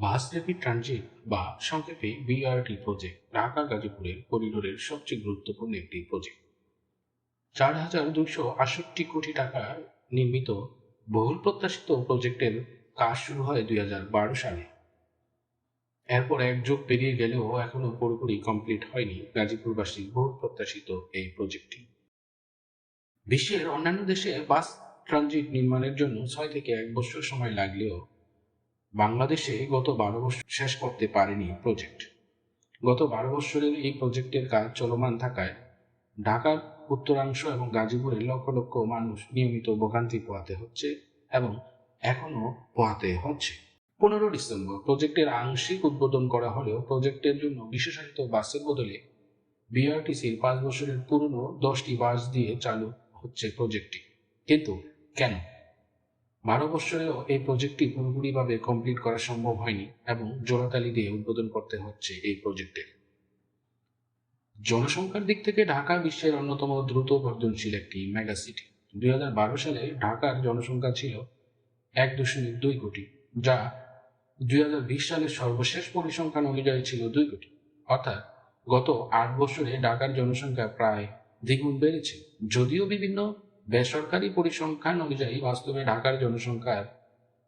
বাস transit বা সংক্ষেপে BRT project Dhaka, গাজীপুরের করিডোরের সবচেয়ে গুরুত্বপূর্ণ একটি প্রজেক্ট চার হাজার দুশো আষট্টি কোটি টাকা নির্মিত বহুল প্রত্যাশিত প্রজেক্টের কাজ শুরু হয় দুই হাজার বারো সালে। এরপর এক যুগ পেরিয়ে গেলেও এখনও পুরোপুরি কমপ্লিট হয়নি গাজীপুরবাসীর বহুল প্রত্যাশিত এই প্রজেক্টটি বিশ্বের অন্যান্য দেশে বাস ট্রানজিট নির্মাণের জন্য ছয় থেকে এক বছর সময় লাগলেও বাংলাদেশে গত বারো বছর শেষ করতে পারেনি প্রজেক্ট গত বারো বছরের এই প্রজেক্টের কাজ চলমান থাকায় ঢাকার উত্তরাংশ এবং গাজীপুরের লক্ষ লক্ষ মানুষ নিয়মিত ভোগান্তি পোহাতে হচ্ছে এবং এখনও পোহাতে হচ্ছে। পনেরো ডিসেম্বর প্রজেক্টের আংশিক উদ্বোধন করা হলেও প্রজেক্টের জন্য বিশেষায়িত বাসের বদলে বিআরটিসির পাঁচ বছরের পুরনো দশটি বাস দিয়ে চালু হচ্ছে প্রজেক্টটি কিন্তু কেন? বারো বছরেও এই প্রজেক্টটি পুরোপুরিভাবে কমপ্লিট করা সম্ভব হয়নি এবং জোড়াতালি দিয়ে উদ্বোধন করতে হচ্ছে এই প্রজেক্টের জনসংখ্যার দিক থেকে ঢাকা বিশ্বের অন্যতম দ্রুত বর্ধনশীল একটি মেগা সিটি দুই সালে ঢাকার জনসংখ্যা ছিল এক দশমিক দুই কোটি, যা দুই সালের সর্বশেষ পরিসংখ্যান অনুযায়ী ছিল দুই কোটি। অর্থাৎ গত আট বছরে ঢাকার জনসংখ্যা প্রায় দ্বিগুণ বেড়েছে, যদিও বিভিন্ন বেসরকারি পরিসংখ্যান অনুযায়ী বাস্তবে ঢাকার জনসংখ্যার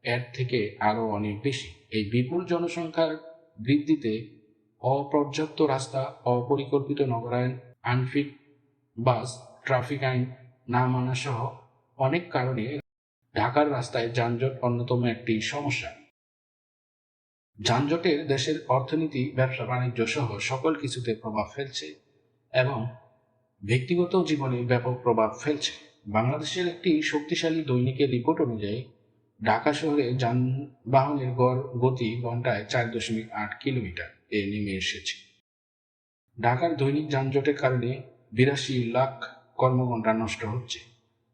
এর থেকে আরও অনেক বেশি। এই বিপুল জনসংখ্যার বৃদ্ধিতে অপর্যাপ্ত রাস্তা, অপরিকল্পিত নগরায়ন আনফিট বাস, ট্রাফিক আইন না মানা সহ অনেক কারণে ঢাকার রাস্তায় যানজট অন্যতম একটি সমস্যা। যানজটের দেশের অর্থনীতি, ব্যবসা, বাণিজ্য সহ সকল কিছুতে প্রভাব ফেলছে এবং ব্যক্তিগত জীবনে ব্যাপক প্রভাব ফেলছে। বাংলাদেশের একটি শক্তিশালী দৈনিকের রিপোর্ট অনুযায়ী, ঢাকা শহরে যানবাহনের গড় গতি ঘন্টায় চার দশমিক আট কিলোমিটার এ নেমে এসেছে। ঢাকার দৈনিক যানজটের কারণে বিরাশি লাখ কর্মঘণ্টা নষ্ট হচ্ছে,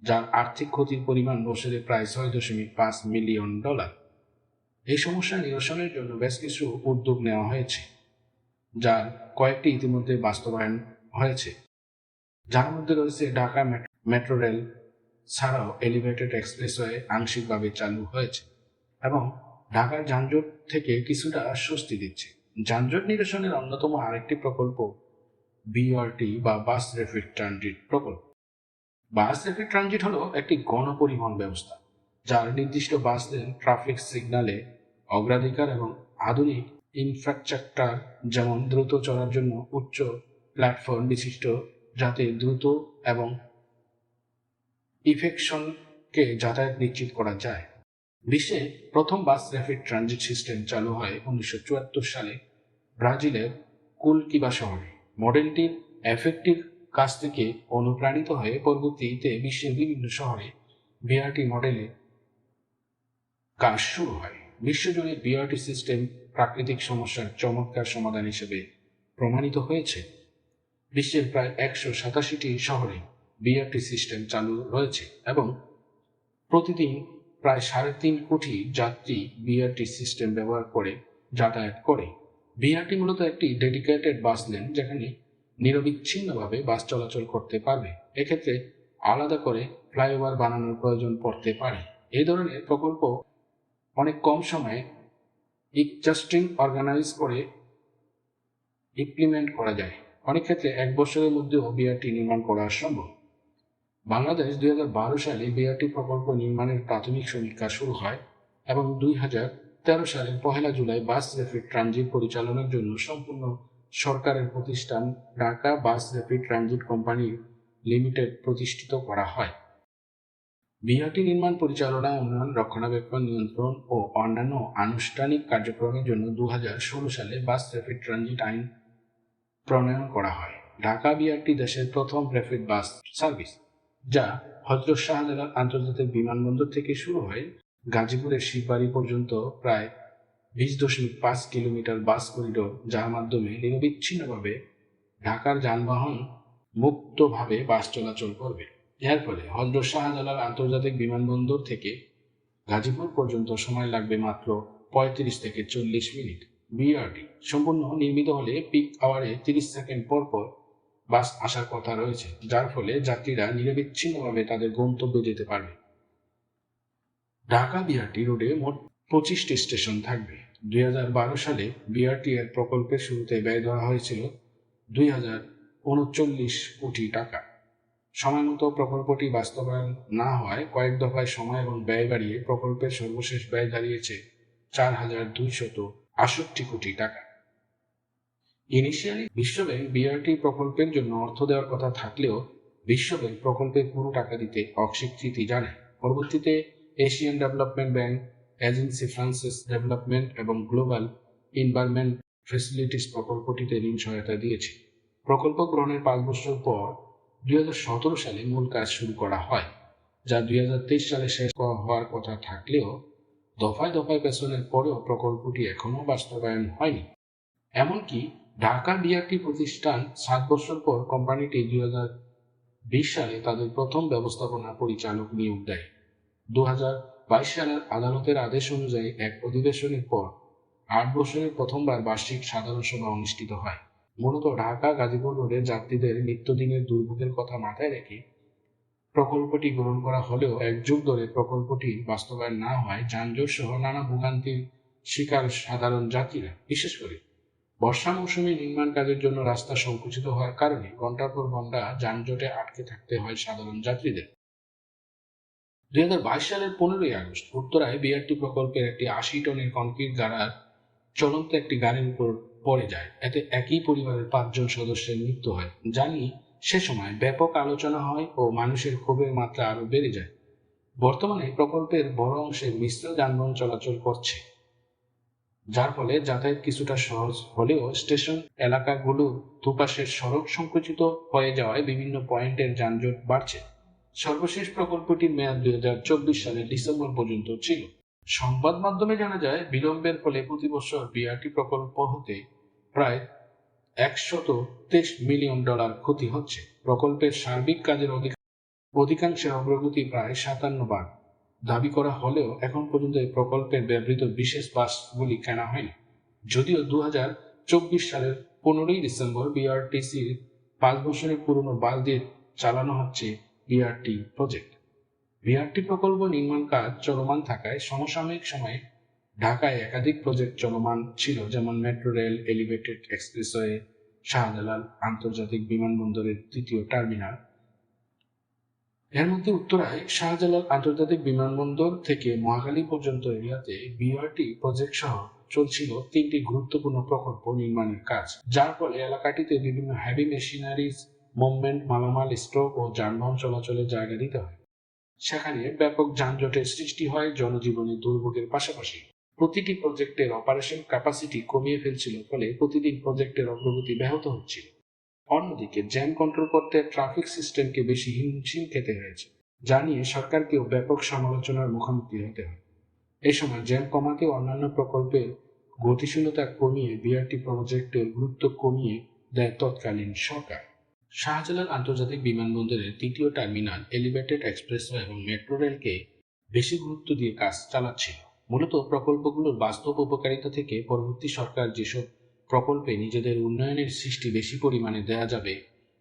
যার আর্থিক ক্ষতির পরিমাণ বছরে প্রায় ছয় দশমিক পাঁচ মিলিয়ন ডলার। এই সমস্যা নিরসনের জন্য বেশ কিছু উদ্যোগ নেওয়া হয়েছে, যার কয়েকটি ইতিমধ্যে বাস্তবায়ন হয়েছে। যার মধ্যে রয়েছে ঢাকা মেট্রো রেল ছাড়াও এলিভেটেড এক্সপ্রেসওয়ে আংশিকভাবে চালু হয়েছে এবং ঢাকার যানজট থেকে কিছুটা স্বস্তি দিচ্ছে। যানজট নিরসনের অন্যতম আরেকটি প্রকল্প বিআরটি বা বাস র্যাপিড ট্রানজিট প্রকল্প। বাস র্যাপিড ট্রানজিট হলো একটি গণপরিবহন ব্যবস্থা, যার নির্দিষ্ট বাস ট্রাফিক সিগনালে অগ্রাধিকার এবং আধুনিক ইনফ্রাস্ট্রাকচার যেমন দ্রুত চলার জন্য উচ্চ প্ল্যাটফর্ম বিশিষ্ট, যাতে দ্রুত এবং ইফেকশনকে যাতায়াত নিশ্চিত করা যায়। বিশ্বে প্রথম বাস র্যাপিড ট্রানজিট সিস্টেম চালু হয় উনিশশো চুয়াত্তর সালে ব্রাজিলের কুলকিবা শহরে। মডেলটির এফেক্টিভ কাজ থেকে অনুপ্রাণিত হয়ে পরবর্তীতে বিশ্বের বিভিন্ন শহরে বিআরটি মডেলে কাজ শুরু হয়। বিশ্বজুড়ে বিআরটি সিস্টেম প্রাকৃতিক সমস্যার চমৎকার সমাধান হিসেবে প্রমাণিত হয়েছে। বিশ্বের প্রায় একশো সাতাশিটি শহরে বিআরটি সিস্টেম চালু রয়েছে এবং প্রতিদিন প্রায় সাড়ে তিন কোটি যাত্রী বিআরটি সিস্টেম ব্যবহার করে যাতায়াত করে। বিআরটি মূলত একটি ডেডিকেটেড বাস লেন যেখানে নিরবিচ্ছিন্নভাবে বাস চলাচল করতে পারবে। এক্ষেত্রে আলাদা করে ফ্লাইওভার বানানোর প্রয়োজন পড়তে পারে। এই ধরনের প্রকল্প অনেক কম সময়ে ইকজাস্টিং অর্গানাইজ করে ইমপ্লিমেন্ট করা যায়। অনেক ক্ষেত্রে এক বছরের মধ্যেও বিআরটি নির্মাণ করা সম্ভব। বাংলাদেশ দুই হাজার বারো সালে বিআরটি প্রকল্প নির্মাণের প্রাথমিক সমীক্ষা শুরু হয় এবং দুই তেরো সালের পহেলা জুলাই বাস র্যাপিড ট্রানজিট পরিচালনার জন্য সম্পূর্ণ সরকারের প্রতিষ্ঠান Dhaka bus rapid transit company limited প্রতিষ্ঠিত করা হয়। বিআরটি নির্মাণ পরিচালনা, উন্নয়ন, রক্ষণাবেক্ষণ, নিয়ন্ত্রণ ও অন্যান্য আনুষ্ঠানিক কার্যক্রমের জন্য দু হাজার ষোলো সালে বাস র্যাপিড ট্রানজিট আইন প্রণয়ন করা হয়। ঢাকা বিআরটি দেশের প্রথম র্যাপিড বাস সার্ভিস। যা হজরত শাহজালাল আন্তর্জাতিক বিমানবন্দর থেকে শুরু হয়ে গাজীপুরের শিববাড়ি পর্যন্ত প্রায় বিশ দশমিক পাঁচ কিলোমিটার বাস করিডোর, যার মাধ্যমে নিরবিচ্ছিন্নভাবে ঢাকার যানবাহন মুক্তভাবে বাস চলাচল করবে। এর ফলে হজরত শাহজালাল আন্তর্জাতিক বিমানবন্দর থেকে গাজীপুর পর্যন্ত সময় লাগবে মাত্র পঁয়ত্রিশ থেকে চল্লিশ মিনিট। বিআরটি সম্পূর্ণ নির্মিত হলে পিক আওয়ারে তিরিশ সেকেন্ড পর পর বাস আসার কথা রয়েছে, যার ফলে যাত্রীরা নিরবিচ্ছিন্নভাবে তাদের গন্তব্যে যেতে পারবে। ঢাকা বিআরটি রোডে মোট পঁচিশটি স্টেশন থাকবে। দুই হাজার বারো সালে বিআরটি এর প্রকল্পের শুরুতে ব্যয় ধরা হয়েছিল দুই হাজার উনচল্লিশ কোটি টাকা। সময়মতো প্রকল্পটি বাস্তবায়ন না হওয়ায় কয়েক দফায় সময় এবং ব্যয় বাড়িয়ে প্রকল্পের সর্বশেষ ব্যয় দাঁড়িয়েছে চার হাজার দুইশত আষট্টি কোটি টাকা। ইনিশিয়ালি বিশ্বব্যাংক বিআরটি প্রকল্পের জন্য অর্থ দেওয়ার কথা থাকলেও বিশ্বব্যাংক প্রকল্পের পুরো টাকা দিতে অস্বীকৃতি জানায়। পরবর্তীতে Asian development bank agency Francis development এবং গ্লোবাল ইনভারমেন্ট ফেসিলিটিস প্রকল্পটিতে ঋণ সহায়তা দিয়েছে। প্রকল্প গ্রহণের পাঁচ বছর পর দুই হাজার সতেরো সালে মূল কাজ শুরু করা হয়, যা দুই হাজার তেইশ সালে শেষ হওয়ার কথা থাকলেও দফায় দফায় পেছনের পরেও প্রকল্পটি এখনও বাস্তবায়ন হয়নি। এমনকি ঢাকা বিআরটি প্রতিষ্ঠান সাত বছর পর কোম্পানিটি দুই বিশ সালে তাদের প্রথম ব্যবস্থাপনা পরিচালক নিয়োগ দেয়। দু হাজার বাইশ সালের আদালতের আদেশ অনুযায়ী এক অধিবেশনের পর আট বছরের প্রথমবার বার্ষিক সাধারণ সভা অনুষ্ঠিত হয়। মূলত ঢাকা গাজীপুর রোডে যাত্রীদের নিত্যদিনের দুর্ভোগের কথা মাথায় রেখে প্রকল্পটি গ্রহণ করা হলেও এক যুগ ধরে প্রকল্পটি বাস্তবায়ন না হওয়ায় যানজট সহ নানা ভোগান্তির শিকার সাধারণ যাত্রীরা, বিশেষ করে বর্ষা মৌসুমে নির্মাণ কাজের জন্য রাস্তা সংকুচিত হওয়ার কারণে ঘণ্টার পর ঘণ্টা যানজটে আটকে থাকতে হয় সাধারণ যাত্রীদের। দুই হাজার বাইশ সালের পনেরোই আগস্ট উত্তরায় বিআরটি প্রকল্পের একটি আশি টনের কংক্রিট গাড়ার চলন্ত একটি গাড়ির উপর পড়ে যায়। এতে একই পরিবারের পাঁচজন সদস্যের মৃত্যু হয় জানি সে সময় ব্যাপক আলোচনা হয় ও মানুষের ক্ষোভের মাত্রা আরও বেড়ে যায়। বর্তমানে প্রকল্পের বড় অংশে মিশ্র যানবাহন চলাচল করছে। যার ফলে যাতায়াত কিছুটা সহজ হলেও স্টেশন এলাকাগুলোর দুপাশের সড়ক সংকুচিত হয়ে যাওয়ায় বিভিন্ন পয়েন্টের যানজট বাড়ছে। সর্বশেষ প্রকল্পটির মেয়াদ দুই হাজার চব্বিশ সালের ডিসেম্বর পর্যন্ত ছিল। সংবাদ মাধ্যমে জানা যায়, বিলম্বের ফলে প্রতি বছর বিআরটি প্রকল্প হতে প্রায় একশত তেইশ মিলিয়ন ডলার ক্ষতি হচ্ছে। প্রকল্পের সার্বিক কাজের অধিক- অধিকাংশের অগ্রগতি প্রায় সাতান্ন বার। দাবি করা হলেও এখন পর্যন্ত এই প্রকল্পের ব্যবহৃত বিশেষ বাসগুলি কেনা হয়নি। যদিও দু চব্বিশ সালের পনেরোই ডিসেম্বর বিআরটিসির পাঁচ বছরের পুরনো বাস দিয়ে চালানো হচ্ছে বিআরটি প্রজেক্ট। বিআরটি প্রকল্প নির্মাণ কাজ চলমান থাকায় সমসাময়িক সময়ে ঢাকায় একাধিক প্রজেক্ট চলমান ছিল, যেমন metro rail, elevated expressway, Shahjalal, আন্তর্জাতিক বিমানবন্দরের তৃতীয় টার্মিনাল এর মধ্যে উত্তরায় শাহজালাল আন্তর্জাতিক বিমানবন্দর থেকে মহাখালী পর্যন্ত এরিয়াতে বিআরটি প্রজেক্ট সহ চলছিল তিনটি গুরুত্বপূর্ণ প্রকল্প নির্মাণের কাজ। যার ফলে এলাকাটিতে বিভিন্ন হেভি মেশিনারিজ মুভমেন্ট মালামাল স্টক ও যানবাহন চলাচলের জায়গা দিতে হয়। সেখানে ব্যাপক যানজটের সৃষ্টি হয় জনজীবনে দুর্ভোগের পাশাপাশি। প্রতিটি প্রজেক্টের অপারেশন ক্যাপাসিটি কমিয়ে ফেলছিল, ফলে প্রতিদিন প্রজেক্টের অগ্রগতি ব্যাহত হচ্ছিল। অন্যদিকে জ্যাম কন্ট্রোল করতে ট্রাফিক সিস্টেমকে বেশি হিমশিম খেতে হয়েছে, যা নিয়ে সরকারকেও ব্যাপক সমালোচনার মুখোমুখি হতে হয়। এই সময় জ্যাম কমাতে অন্যান্য প্রকল্পের গতিশীলতা কমিয়ে বিআরটি প্রজেক্টের গুরুত্ব কমিয়ে দেয় তৎকালীন সরকার। শাহজালাল আন্তর্জাতিক বিমানবন্দরের তৃতীয় টার্মিনাল এলিভেটেড এক্সপ্রেসওয়ে এবং মেট্রো রেলকে বেশি গুরুত্ব দিয়ে কাজ চালাচ্ছিল। মূলত প্রকল্পগুলোর বাস্তব উপকারিতা থেকে পরবর্তী সরকার যেসব প্রকল্পে নিজেদের উন্নয়নের সৃষ্টি বেশি পরিমাণে দেয়া যাবে,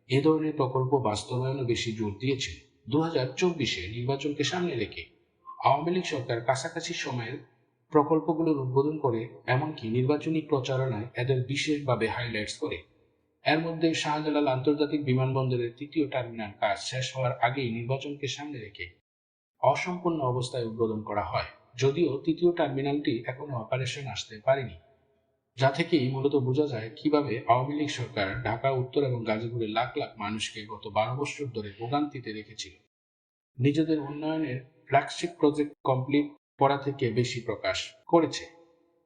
এ ধরনের প্রকল্প বাস্তবায়নে বেশি জোর দিয়েছে। দু হাজার চব্বিশে নির্বাচনকে সামনে রেখে আওয়ামী লীগ সরকার কাছাকাছি সময়ের প্রকল্পগুলোর উদ্বোধন করে, এমনকি নির্বাচনী প্রচারণায় এদের বিশেষভাবে হাইলাইটস করে। এর মধ্যে শাহজালাল আন্তর্জাতিক বিমানবন্দরের তৃতীয় টার্মিনাল কাজ শেষ হওয়ার আগেই নির্বাচনকে সামনে রেখে অসম্পূর্ণ অবস্থায় উদ্বোধন করা হয়, যদিও তৃতীয় টার্মিনালটি এখনও অপারেশন আসতে পারেনি। যা থেকেই মূলত বোঝা যায় কীভাবে আওয়ামী লীগ সরকার ঢাকা, উত্তর এবং গাজীপুরের লাখ লাখ মানুষকে গত বারো বছর ধরে ভোগান্তিতে রেখেছিল। নিজেদের উন্নয়নের ফ্ল্যাগশিপ প্রজেক্ট কমপ্লিট করা থেকে বেশি প্রকাশ করেছে।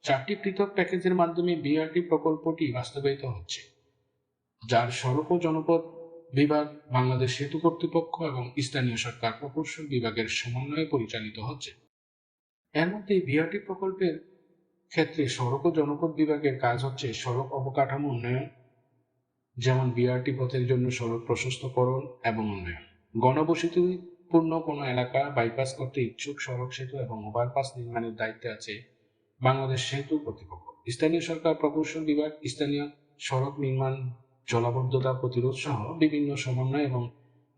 চারটি পৃথক প্যাকেজের মাধ্যমে বিআরটি প্রকল্পটি বাস্তবায়িত হচ্ছে। যার সড়ক ও জনপদ বিভাগ বাংলাদেশ সেতু কর্তৃপক্ষ এবং স্থানীয় সরকার প্রকৌশল বিভাগের সমন্বয়ে পরিচালিত হচ্ছে। এর মধ্যে বিআরটি প্রকল্পের ক্ষেত্রে সড়ক ও জনপদ বিভাগের কাজ হচ্ছে সড়ক অবকাঠামো উন্নয়ন, যেমন বিআরটি পথের জন্য সড়ক প্রশস্তকরণ এবং উন্নয়ন। গণবসতিপূর্ণ কোনো এলাকা বাইপাস করতে ইচ্ছুক সড়ক সেতু এবং ওভারপাস নির্মাণের দায়িত্বে আছে বাংলাদেশ সেতু কর্তৃপক্ষ। স্থানীয় সরকার, প্রকৌশল বিভাগ, স্থানীয় সড়ক নির্মাণ, জলাবদ্ধতা প্রতিরোধ সহ বিভিন্ন সমন্বয় এবং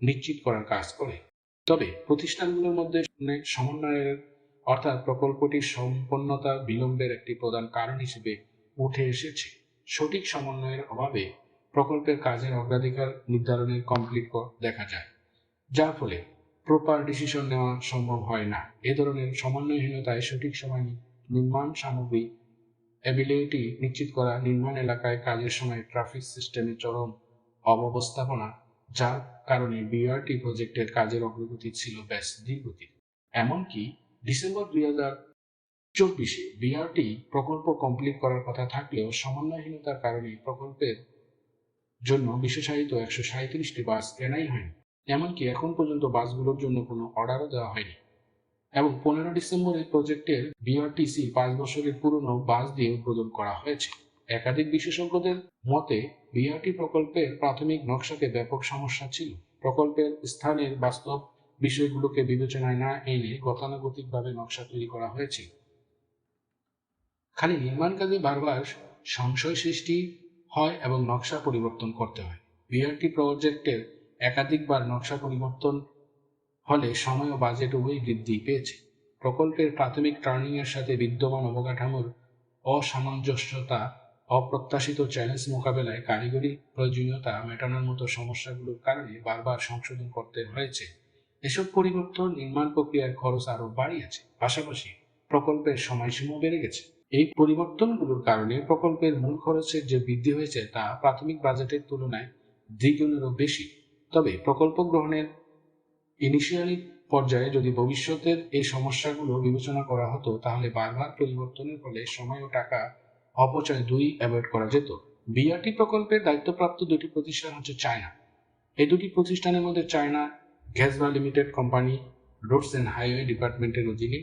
নিশ্চিত করার কাজ করে। তবে প্রতিষ্ঠানগুলোর মধ্যে সমন্বয়ের অর্থাৎ প্রকল্পটি সম্পন্নতা বিলম্বের একটি প্রধান কারণ হিসেবে উঠে এসেছে। সঠিক সমন্বয়ের অভাবে প্রকল্পের কাজের অগ্রাধিকার নির্ধারণের কমপ্লিট দেখা যায়। যার ফলে প্রপার ডিসিশন নেওয়া সম্ভব হয় না। এ ধরনের সমন্বয়হীনতায় সঠিক সময় নির্মাণ সামগ্রী অ্যাবিলিটি নিশ্চিত করা, নির্মাণ এলাকায় কাজের সময় ট্রাফিক সিস্টেমের চরম অব্যবস্থাপনা, যার কারণে বিআরটি প্রজেক্টের কাজের অগ্রগতি ছিল ব্যাস ধীরগতির। এমনকি ডিসেম্বর দুই হাজার চব্বিশে বিআরটি প্রকল্প কমপ্লিট করার কথা থাকলেও সমন্বয়হীনতার কারণে প্রকল্পের জন্য বিশেষায়িত একশো সাঁত্রিশটি বাস কেনাই হয়নি। এমনকি এখন পর্যন্ত বাসগুলোর জন্য কোনো অর্ডারও দেওয়া হয়নি। এবং পনেরো ডিসেম্বর এই প্রজেক্টের বিআরটিসি পাঁচ বছরের পুরনো বাস দিয়ে উদ্বোধন করা হয়েছে। একাধিক বিশেষজ্ঞদের মতে বিআরটি প্রকল্পের প্রাথমিক নকশাতে ব্যাপক সমস্যা ছিল। প্রকল্পের স্থানের বাস্তব বিষয়গুলোকে বিবেচনায় না এনে গতানুগতিকভাবে নকশা তৈরি করা হয়েছিল খালি নির্মাণ কাজে বারবার সংশয় সৃষ্টি হয় এবং নকশা পরিবর্তন করতে হয়। বিআরটি প্রজেক্টের একাধিকবার নকশা পরিবর্তন ফলে সময় ও বাজেট উভয়ই বৃদ্ধি পেয়েছে। প্রকল্পের প্রাথমিক টার্নিং এর সাথে বিদ্যমান অবকাঠামোর অসামঞ্জস্যতা, অপ্রত্যাশিত চ্যালেঞ্জ মোকাবেলায় কারিগরি প্রয়োজনীয়তা মেটানোর মতো সমস্যাগুলোর কারণে বারবার সংশোধন করতে হয়েছে। এসব পরিবর্তন নির্মাণ প্রক্রিয়ার খরচ আরও বাড়িয়েছে। পাশাপাশি প্রকল্পের সময়সীমা বেড়ে গেছে। এই পরিবর্তনগুলোর কারণে প্রকল্পের মূল খরচের যে বৃদ্ধি হয়েছে তা প্রাথমিক বাজেটের তুলনায় দ্বিগুণেরও বেশি। তবে প্রকল্প গ্রহণের ইনিশিয়ালি পর্যায়ে যদি ভবিষ্যতের এই সমস্যাগুলো বিবেচনা করা হতো, তাহলে বারবার পরিবর্তনের ফলে সময় ও টাকা অপচয় দুই অ্যাভয়েড করা যেত। বিআরটি প্রকল্পের দায়িত্বপ্রাপ্ত দুটি প্রতিষ্ঠান হচ্ছে চায়না। এই দুটি প্রতিষ্ঠানের মধ্যে China গ্যাসবা limited company roads and highway ডিপার্টমেন্টের অধীনে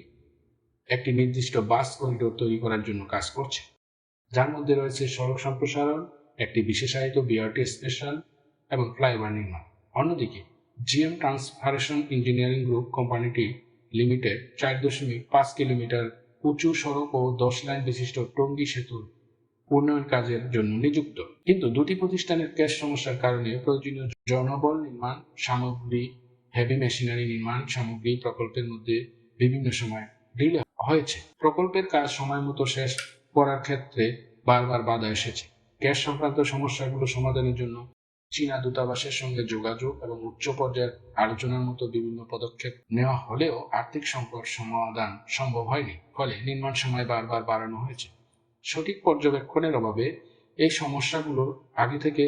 একটি নির্দিষ্ট বাস করিডোর তৈরি করার জন্য কাজ করছে। যার মধ্যে রয়েছে সড়ক সম্প্রসারণ, একটি বিশেষায়িত বিআরটি স্পেশাল এবং ফ্লাইওভার নির্মাণ। অন্যদিকে, জিএম ট্রান্সফারেশন ইঞ্জিনিয়ারিং গ্রুপ কোম্পানিটি লিমিটেড চার দশমিক পাঁচ কিলোমিটার উঁচু সড়ক ও দশ লাইন বিশিষ্ট টঙ্গী সেতুর উন্নয়ন কাজের জন্য নিযুক্ত। কিন্তু দুটি প্রতিষ্ঠানের ক্যাশ সমস্যার কারণে প্রয়োজনীয় জনবল নির্মাণ, সামগ্রী হেভি মেশিনারি নির্মাণ সামগ্রী প্রকল্পের মধ্যে বিভিন্ন সময় ডিলে হয়েছে। প্রকল্পের কাজ সময় মতো শেষ করার ক্ষেত্রে বারবার বাধা এসেছে। গ্যাস সংক্রান্ত সমস্যাগুলো সমাধানের জন্য চীনা দূতাবাসের সঙ্গে যোগাযোগ এবং উচ্চ পর্যায়ের আলোচনার মতো বিভিন্ন পদক্ষেপ নেওয়া হলেও আর্থিক সংকট সমাধান সম্ভব হয়নি, ফলে নির্মাণ সময় বারবার বাড়ানো হয়েছে। সঠিক পর্যবেক্ষণের অভাবে এই সমস্যাগুলো আগে থেকে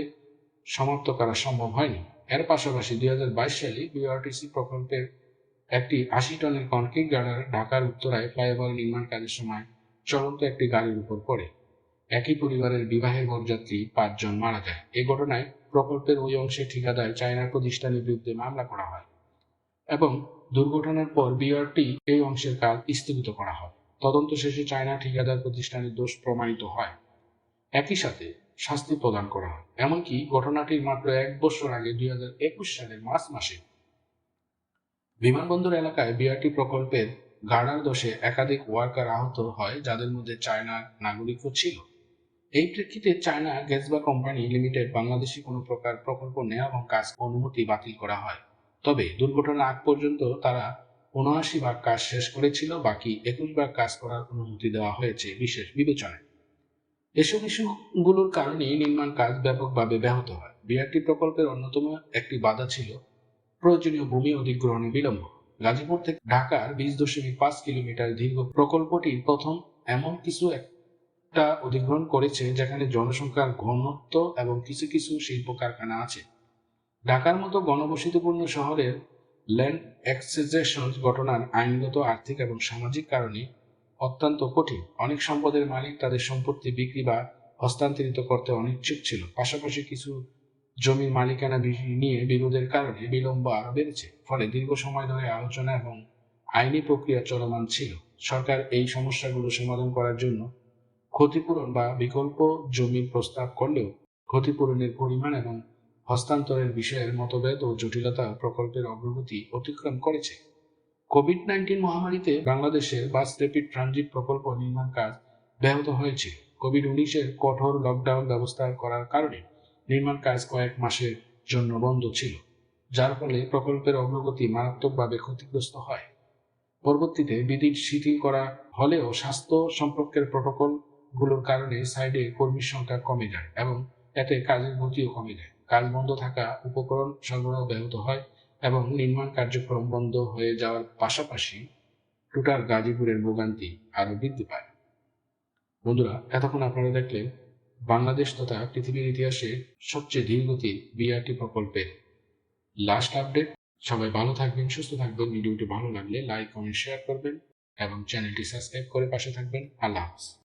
সমাপ্ত করা সম্ভব হয়নি। এর পাশাপাশি দুই হাজার বাইশ সালে বিআরটিসি প্রকল্পের একটি আশি টনের কনক্রিট গার্ডার ঢাকার উত্তরায় ফ্লাইওভার নির্মাণ কাজের সময় চলন্ত একটি গাড়ির উপর পড়ে। একই পরিবারের বিবাহের বরযাত্রী পাঁচজন মারা যায়। এ ঘটনায় প্রকল্পের ওই অংশে ঠিকাদার চায়নার প্রতিষ্ঠানের বিরুদ্ধে মামলা করা হয় এবং দুর্ঘটনার পর বিআরটি এই অংশের কাজ স্থগিত করা হয়। তদন্ত শেষে চায়না ঠিকাদার প্রতিষ্ঠানের দোষ প্রমাণিত হয়। একই সাথে শাস্তি প্রদান করা হয়। এমনকি ঘটনাটির মাত্র এক বছর আগে দুই হাজার একুশ সালের মার্চ মাসে। বিমানবন্দর এলাকায় বিআরটি প্রকল্পের গার্ডার দোষে একাধিক ওয়ার্কার আহত হয় যাদের মধ্যে চায়নার নাগরিকও ছিল। এই প্রেক্ষিতে চায়না গ্যাসবা কোম্পানি লিমিটেড বাংলাদেশি কোনো প্রকার প্রকল্প নেওয়া এবং কাজ অনুমতি বাতিল করা হয়। তবে দুর্ঘটনা আগ পর্যন্ত তারা উনআশি ভাগ কাজ শেষ করেছিল, বাকি একুশ ভাগ কাজ করার অনুমতি দেওয়া হয়েছে বিশেষ বিবেচনায়। এসব ইস্যুগুলোর কারণে নির্মাণ কাজ ব্যাপকভাবে ব্যাহত হয়। বিআরটি প্রকল্পের অন্যতম একটি বাধা ছিল প্রয়োজনীয় ভূমি অধিগ্রহণে বিলম্ব। গাজীপুর থেকে ঢাকার বিশ দশমিক পাঁচ কিলোমিটার দীর্ঘ প্রকল্পটি প্রথম এমন কিছু একটা অধিগ্রহণ করেছে যেখানে জনসংখ্যার ঘনত্ব এবং কিছু কিছু শিল্প কারখানা আছে। ঢাকার মতো গণবসতিপূর্ণ শহরের ল্যান্ড এক্সেজেশন ঘটনার আইনগত, আর্থিক এবং সামাজিক কারণে অত্যন্ত কঠিন। অনেক সম্পদের মালিক তাদের সম্পত্তি বিক্রি বা হস্তান্তরিত করতে অনিচ্ছুক ছিল। পাশাপাশি কিছু জমির মালিকানা নিয়ে বিরোধের কারণে বিলম্ব আরও বেড়েছে। ফলে দীর্ঘ সময় ধরে আলোচনা এবং আইনি প্রক্রিয়া চলমান ছিল। সরকার এই সমস্যাগুলো সমাধান করার জন্য ক্ষতিপূরণ বা বিকল্প জমির প্রস্তাব করলেও ক্ষতিপূরণের পরিমাণ এবং হস্তান্তরের বিষয়ের মতভেদ ও জটিলতা প্রকল্পের অগ্রগতি অতিক্রম করেছে। কোভিড নাইন্টিন মহামারীতে বাংলাদেশে বাস র্যাপিড ট্রানজিট প্রকল্প নির্মাণ কাজ ব্যাহত হয়েছে কোভিড উনিশের কঠোর লকডাউন ব্যবস্থা করার কারণে নির্মাণ কাজ কয়েক মাসের জন্য বন্ধ ছিল, যার ফলে প্রকল্পের অগ্রগতি মারাত্মকভাবে ক্ষতিগ্রস্ত হয়। পরবর্তীতে বিধি শিথিল করা হলেও স্বাস্থ্য সম্পর্কের প্রোটোকলগুলোর কারণে সাইডে কর্মীর সংখ্যা কমে যায় এবং এতে কাজের গতিও কমে যায়। কাজ বন্ধ থাকা উপকরণ সরবরাহ ব্যাহত হয় এবং নির্মাণ কার্যক্রম বন্ধ হয়ে যাওয়ার পাশাপাশি টুটার গাজীপুরের ভোগান্তি আরও বৃদ্ধি পায়। বন্ধুরা, এতক্ষণ আপনারা দেখলেন বাংলাদেশ তথা পৃথিবীর ইতিহাসে সবচেয়ে ধীরগতির বিআরটি প্রকল্পের লাস্ট আপডেট সবাই ভালো থাকবেন, সুস্থ থাকবেন। ভিডিওটি ভালো লাগলে লাইক কমেন্ট শেয়ার করবেন এবং চ্যানেলটি সাবস্ক্রাইব করে পাশে থাকবেন। আল্লাহ হাফিজ।